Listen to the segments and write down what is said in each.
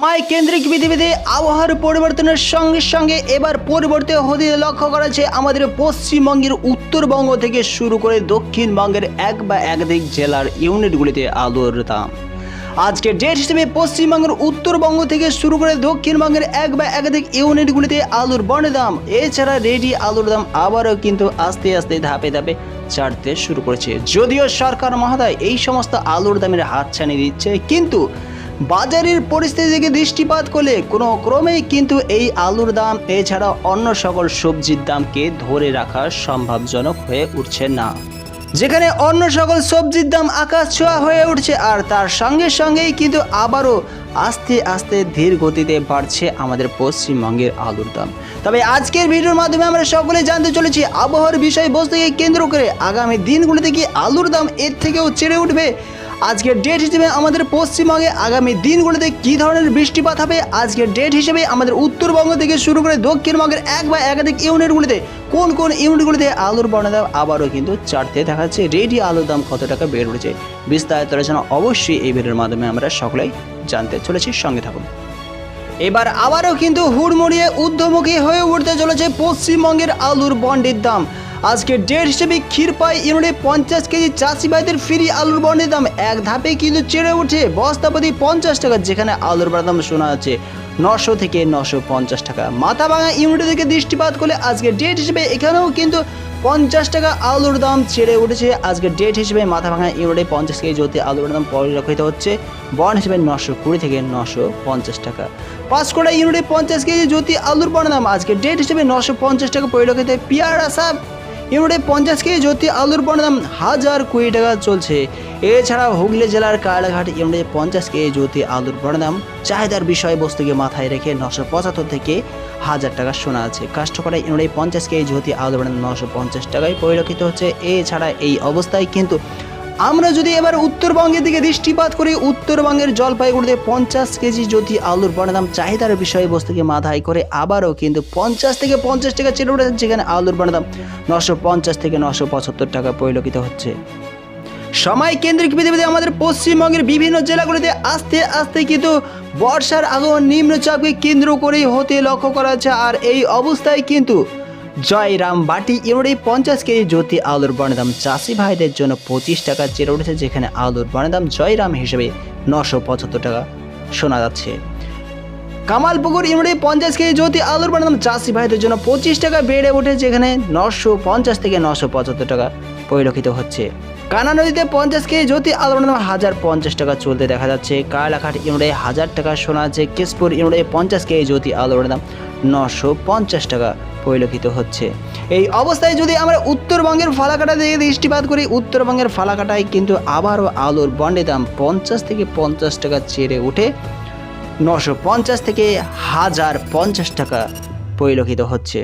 সময় কেন্দ্রিক পৃথিবীতে আবহাওয়ার পরিবর্তনের সঙ্গে সঙ্গে এবার পরিবর্তন হতে লক্ষ্য করা যাচ্ছে আমাদের পশ্চিমবঙ্গের উত্তরবঙ্গ থেকে শুরু করে দক্ষিণবঙ্গের এক বা একাধিক জেলার ইউনিটগুলিতে আলুর দাম আজকের ডেট হিসেবে পশ্চিমবঙ্গের উত্তরবঙ্গ থেকে শুরু করে দক্ষিণবঙ্গের এক বা একাধিক ইউনিটগুলিতে আলুর বনের দাম। এছাড়া রেডি আলুর দাম আবারও কিন্তু আস্তে আস্তে ধাপে ধাপে ছাড়তে শুরু করেছে। যদিও সরকার মহোদয় এই সমস্ত আলুর দামের হাত ছানিয়ে দিচ্ছে, কিন্তু বাজারের পরিস্থিতি থেকে দৃষ্টিপাত করলে কোনো ক্রমেই কিন্তু এই আলুর দাম, এছাড়া অন্য সকল সবজির দামকে ধরে রাখা সম্ভবজনক হয়ে উঠছে না। যেখানে অন্য সকল সবজির দাম আকাশ ছোঁয়া হয়ে উঠছে, আর তার সঙ্গে সঙ্গেই কিন্তু আবারও আস্তে আস্তে ধীর গতিতে বাড়ছে আমাদের পশ্চিমবঙ্গের আলুর দাম। তবে আজকের ভিডিওর মাধ্যমে আমরা সকলে জানতে চলেছি, আবহাওয়ার বিষয়বস্তুকে কেন্দ্র করে আগামী দিনগুলিতে কি আলুর দাম এর থেকেও চেড়ে উঠবে? আজকের ডেট হিসেবে আমাদের পশ্চিমবঙ্গে আগামী দিনগুলিতে কী ধরনের বৃষ্টিপাত হবে? আজকের ডেট হিসেবে আমাদের উত্তরবঙ্গ থেকে শুরু করে দক্ষিণবঙ্গের এক বা একাধিক ইউনিটগুলিতে কোন কোন ইউনিটগুলিতে আলুর দাম আবারও কিন্তু চারতে দেখা যাচ্ছে রেডি আলুর দাম কত টাকা বেড়ে উঠেছে? বিস্তারিত আলোচনা অবশ্যই এই ভিডিওর মাধ্যমে আমরা সকলেই জানতে চলেছি। সঙ্গে থাকুন। এবার আবারও কিন্তু হুড়মুড়িয়ে ঊর্ধ্বমুখী হয়ে উঠতে চলেছে পশ্চিমবঙ্গের আলুর বন্ডের দাম। আজকে ডেট হিসেবে ক্ষীরপাই ইউনিটে পঞ্চাশ কেজি চাষি ভাইদের ফ্রি আলুর বন্ডের দাম এক ধাপে কিন্তু চেড়ে উঠে বস্তাপতি পঞ্চাশ টাকা, যেখানে আলুর দাম শোনা যাচ্ছে নশো থেকে নশো পঞ্চাশ টাকা। মাথা ভাঙা ইউনিট থেকে দৃষ্টিপাত করলে আজকে ডেট হিসেবে এখানেও কিন্তু পঞ্চাশ টাকা আলুর দাম ছেড়ে উঠেছে। আজকে ডেট হিসেবে মাথা ভাঙা ইউনিটে পঞ্চাশ কেজি জ্যোতি আলুর দাম পরিলক্ষিত হচ্ছে। বন হিসেবে নশো কুড়ি থেকে নশো পঞ্চাশ টাকা। পাঁচকোড়া ইউনিটে পঞ্চাশ কেজি জ্যোতি আলুর বনের দাম আজকে ডেট হিসেবে নশো পঞ্চাশ টাকা পরিলক্ষিত। পিয়ারা সাপ ইউনিটে পঞ্চাশ কেজি জ্যোতি আলুর পণ্য দাম হাজার কুড়ি টাকা চলছে। এছাড়া হুগলি জেলার কায়লাঘাট ইউনিটে পঞ্চাশ কেজি জ্যোতি আলুর পণ্য দাম চাহিদার বিষয়বস্তুকে মাথায় রেখে নশো পঁচাত্তর থেকে হাজার টাকা শোনা আছে। কাস্টকরা ইউনিটে পঞ্চাশ কেজি জ্যোতি আলুর পণ্য দাম নশো পঞ্চাশ টাকায় পরিলক্ষিত হচ্ছে। এছাড়া এই অবস্থায় কিন্তু আমরা যদি এবার উত্তরবঙ্গের দিকে দৃষ্টিপাত করি, উত্তরবঙ্গের জলপাইগুড়িতে পঞ্চাশ কেজি যদি আলুর বনের দাম চাহিদার বিষয়বস্তুকে মাথায় করে, আবারও কিন্তু পঞ্চাশ থেকে পঞ্চাশ টাকা চেড়ে উঠেছে যেখানে আলুর বনের দাম নশো পঞ্চাশ থেকে নশো পঁচাত্তর টাকা পরিলক্ষিত হচ্ছে। সময় কেন্দ্রিক পৃথিবীতে আমাদের পশ্চিমবঙ্গের বিভিন্ন জেলাগুলিতে আস্তে আস্তে কিন্তু বর্ষার আগমন নিম্নচাপকে কেন্দ্র করেই হতে লক্ষ্য করা যাচ্ছে, আর এই অবস্থায় কিন্তু জয়রাম বাটি ইউনিটে পঞ্চাশ কেজি জ্যোতি আলুর বনের দাম চাষি ভাইদের জন্য পঁচিশ টাকা চেড়ে উঠেছে, যেখানে আলুর বনের দাম জয়রাম হিসেবে নশো পঁচাত্তর টাকা শোনা যাচ্ছে। কামালপুকুর ইউনিটে পঞ্চাশ কেজি জ্যোতি আলুর বনের দাম চাষি ভাইদের জন্য পঁচিশ টাকা বেড়ে ওঠে যেখানে নশো পঞ্চাশ থেকে নশো পঁচাত্তর টাকা পরিলক্ষিত হচ্ছে। কানা নদীতে পঞ্চাশ কেজি জ্যোতি আলুর দাম হাজার পঞ্চাশ টাকা চলতে দেখা যাচ্ছে। কালাঘাট ইউনিটে হাজার টাকা শোনা যাচ্ছে। কেশপুর ইউনিটে পঞ্চাশ কেজি জ্যোতি আলুর দাম নশো পঞ্চাশ টাকা পরিলক্ষিত হচ্ছে। এই অবস্থায় যদি আমরা উত্তরবঙ্গের ফালাকাটা দিকে দৃষ্টিপাত করি, উত্তরবঙ্গের ফালাকাটায় কিন্তু আবারও আলুর বন্ডে দাম পঞ্চাশ থেকে পঞ্চাশ টাকা চেড়ে উঠে নশো পঞ্চাশ থেকে হাজার পঞ্চাশ টাকা পরিলক্ষিত হচ্ছে।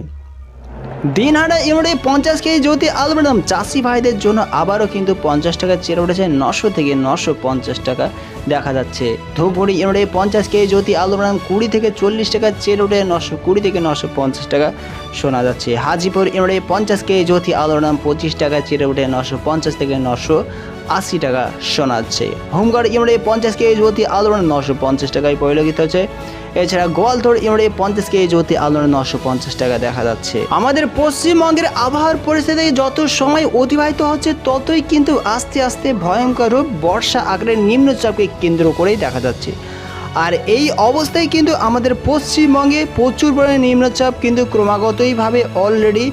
দিনহাটা ইউনিটে পঞ্চাশ কেজি জ্যোতি আলুর দাম চাষি ভাইদের জন্য আবারও কিন্তু পঞ্চাশ টাকা চেরে উঠেছে নশো থেকে নশো পঞ্চাশ টাকা দেখা যাচ্ছে। ধূপগুড়ি ইউনিটে পঞ্চাশ কেজি জ্যোতি আলুর দাম কুড়ি থেকে চল্লিশ টাকা চেরে উঠে নশো কুড়ি থেকে নশো পঞ্চাশ টাকা শোনা যাচ্ছে। হাজিপুর ইউনিটে পঞ্চাশ কেজি জ্যোতি আলুর দাম পঁচিশ টাকা চেরে উঠে নশো পঞ্চাশ থেকে নশো আশি টাকা শোনাচ্ছে। হোমগার্ড ইউনিটে পঞ্চাশ কেজি জ্যোতি আলোড়ন নশো পঞ্চাশ টাকায় পরিলক্ষিত হচ্ছে। এছাড়া গোয়ালতোড় ইউনিটে পঞ্চাশ কেজি জ্যোতি আলোড়ন নশো পঞ্চাশ টাকা দেখা যাচ্ছে। আমাদের পশ্চিমবঙ্গের আবহাওয়ার পরিস্থিতি যত সময় অতিবাহিত হচ্ছে, ততই কিন্তু আস্তে আস্তে ভয়ঙ্কর রূপ বর্ষা আকারের নিম্নচাপকে কেন্দ্র করেই দেখা যাচ্ছে। আর এই অবস্থায় কিন্তু আমাদের পশ্চিমবঙ্গে প্রচুর পরিমাণে নিম্নচাপ কিন্তু ক্রমাগতইভাবে অলরেডি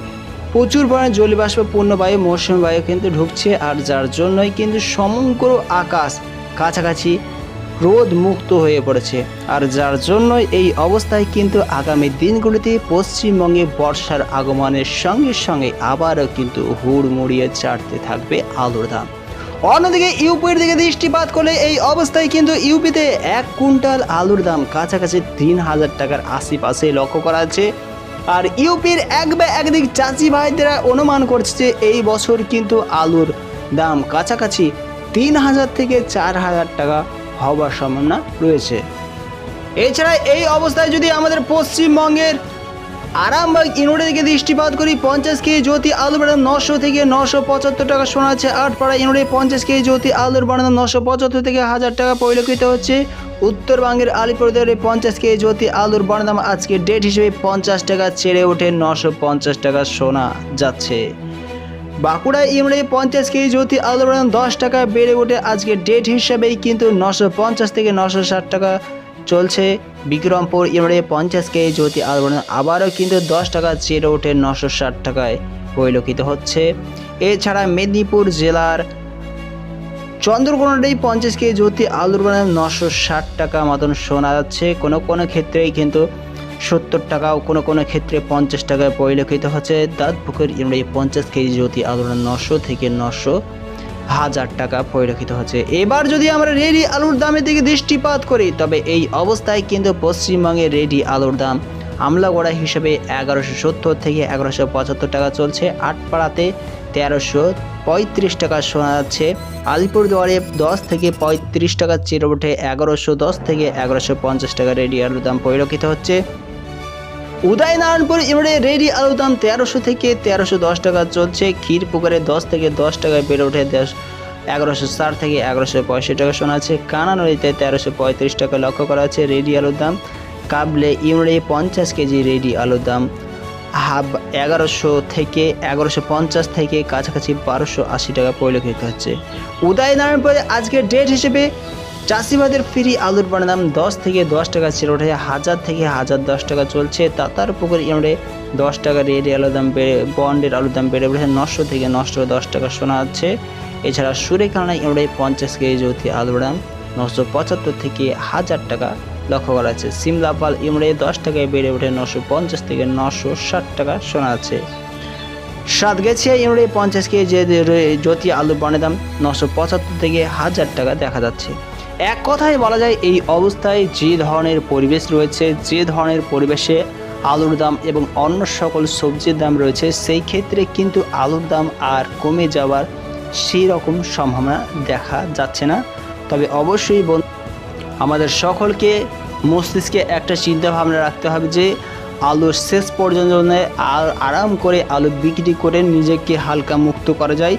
প্রচুর পরিমাণে জলীয়বাষ্প পূর্ণবায়ু, মৌসুমী বায়ু কিন্তু ঢুকছে আর যার জন্যই কিন্তু সমগ্র আকাশ কাছাকাছি রোদ মুক্ত হয়ে পড়েছে। আর যার জন্যই এই অবস্থায় কিন্তু আগামী দিনগুলিতে পশ্চিমবঙ্গে বর্ষার আগমনের সঙ্গে সঙ্গে আবারও কিন্তু হুড়মুড়িয়ে চাটতে থাকবে আলুর দাম। অন্যদিকে ইউপির দিকে দৃষ্টিপাত করলে এই অবস্থায় কিন্তু ইউপিতে এক কুইন্টাল আলুর দাম কাছাকাছি তিন হাজার টাকার আশেপাশে লক্ষ্য করা যাচ্ছে। আর ইউপির এক বা একদিক চাষি ভাইদেরা অনুমান করছে এই বছর কিন্তু আলুর দাম কাছাকাছি তিন হাজার থেকে চার হাজার টাকা হবার সম্ভাবনা রয়েছে। এছাড়া এই অবস্থায় যদি আমাদের পশ্চিমবঙ্গের আরামবাগ ইউনিটের দিকে দৃষ্টিপাত করি, পঞ্চাশ কেজি জ্যোতি আলুর বানাম নশো থেকে নশো পঁচাত্তর টাকা শোনা যাচ্ছে। আটপাড়া ইউনিটে পঞ্চাশ কেজি জ্যোতি আলুর বানাম নশো পঁচাত্তর থেকে হাজার টাকা পরিলক্ষিত হচ্ছে। উত্তরবঙ্গের আলিপুরদুয়ারে পঞ্চাশ কেজি জ্যোতি আলুর বর্ণদাম আজকে ডেট হিসেবে পঞ্চাশ টাকা ছেড়ে ওঠে নশো পঞ্চাশ টাকা শোনা যাচ্ছে। বাঁকুড়া ইমড়ে পঞ্চাশ কেজি জ্যোতি আলুর বর্ণদাম দশ টাকা বেড়ে ওঠে আজকে ডেট হিসাবেই কিন্তু নশো পঞ্চাশ থেকে নশো ষাট টাকা চলছে। বিক্রমপুর ইমড়ে পঞ্চাশ কেজি জ্যোতি আলুর বর্ণদাম আবারও কিন্তু দশ টাকা চেড়ে ওঠে নশো ষাট টাকায় পরিলক্ষিত হচ্ছে। এছাড়া মেদিনীপুর জেলার চন্দ্রকোনার এই পঞ্চাশ কেজি জ্যোতি আলুর বানাম নশো ষাট টাকা মতন শোনা যাচ্ছে। কোনো কোনো ক্ষেত্রেই কিন্তু সত্তর টাকাও কোনো কোনো ক্ষেত্রে পঞ্চাশ টাকায় পরিলক্ষিত হচ্ছে। দাঁতপুকুর এই পঞ্চাশ কেজি জ্যোতি আলুর নশো থেকে নশো হাজার টাকা পরিলক্ষিত হচ্ছে। এবার যদি আমরা রেডি আলুর দামের দিকে দৃষ্টিপাত করি, তবে এই অবস্থায় কিন্তু পশ্চিমবঙ্গে রেডি আলুর দাম আমলাগড়া হিসেবে এগারোশো সত্তর থেকে এগারোশো পঁচাত্তর টাকা চলছে। আটপাড়াতে তেরোশো পঁয়ত্রিশ টাকা শোনা যাচ্ছে। আলিপুরদুয়ারে দশ থেকে পঁয়ত্রিশ টাকা ওঠে এগারোশো দশ থেকে এগারোশো পঞ্চাশ টাকা রেডি আলুর দাম পরিলক্ষিত হচ্ছে। উদয়নারায়ণপুর ইমরে রেডি আলুর দাম তেরোশো থেকে তেরোশো দশ টাকা চলছে। ক্ষীরপুকুরে দশ থেকে দশ টাকায় বেড়ে ওঠে এগারোশো ষাট থেকে এগারোশো পঁয়ষট্টি টাকা শোনা আছে কানা নদীতে তেরোশো পঁয়ত্রিশ টাকা লক্ষ্য করা আছে রেডি আলুর দাম কাবলে ইমরে পঞ্চাশ কেজি রেডি আলুর দাম। হাব এগারোশো থেকে এগারোশো পঞ্চাশ থেকে কাছাকাছি বারোশো আশি টাকা পরিলক্ষিত হচ্ছে। উদয়নারায়ণপুরে আজকের ডেট হিসেবে চাষিবাদের ফ্রি আলুর বানের দাম দশ থেকে দশ টাকা ছিল ওঠে, হাজার থেকে হাজার দশ টাকা চলছে। তাতার পুকুর ইমড়ে দশ টাকা রেডি আলুর দাম বেড়ে বন্ডের আলুর দাম বেড়ে বেড়ে নশো থেকে নশো দশ টাকা শোনা যাচ্ছে। এছাড়া সুরেখানা ইমড়ে পঞ্চাশ কেজি জ্যোতি আলুর দাম নশো পঁচাত্তর থেকে হাজার টাকা লক্ষ্য করা যাচ্ছে। সিমলাপাল ইমড়ে দশ টাকায় বেড়ে ওঠে নশো পঞ্চাশ থেকে নশো ষাট টাকা শোনা যাচ্ছে সাতগেছিয়া ইমড়ে পঞ্চাশ কেজি জ্যোতি আলুর বনের দাম নশো পঁচাত্তর থেকে হাজার টাকা দেখা যাচ্ছে। এক কথায় বলা যায়, এই অবস্থায় যে ধরনের পরিবেশ রয়েছে, যে ধরনের পরিবেশে আলুর দাম এবং অন্য সকল সবজির দাম রয়েছে, সেই ক্ষেত্রে কিন্তু আলুর দাম আর কমে যাওয়ার সেই রকম সম্ভাবনা দেখা যাচ্ছে না। তবে অবশ্যই আমাদের সকলকে মস্তিষ্কে একটা চিন্তা ভাবনা রাখতে হবে যে আলু শেষ পর্যন্ত আর আরাম করে আলু বিক্রি করে নিজেকে হালকা মুক্ত করা যায়।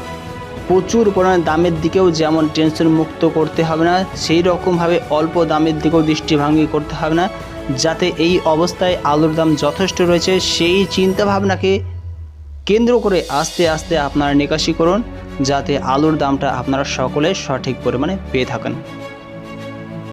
প্রচুর পরিমাণে দামের দিকেও যেমন টেনশন মুক্ত করতে হবে না, সেই রকমভাবে অল্প দামের দিকেও দৃষ্টিভঙ্গি করতে হবে না, যাতে এই অবস্থায় আলুর দাম যথেষ্ট রয়েছে, সেই চিন্তা ভাবনাকে কেন্দ্র করে আস্তে আস্তে আপনারা নিকাশি করুন, যাতে আলুর দামটা আপনারা সকলে সঠিক পরিমাণে পেয়ে থাকেন।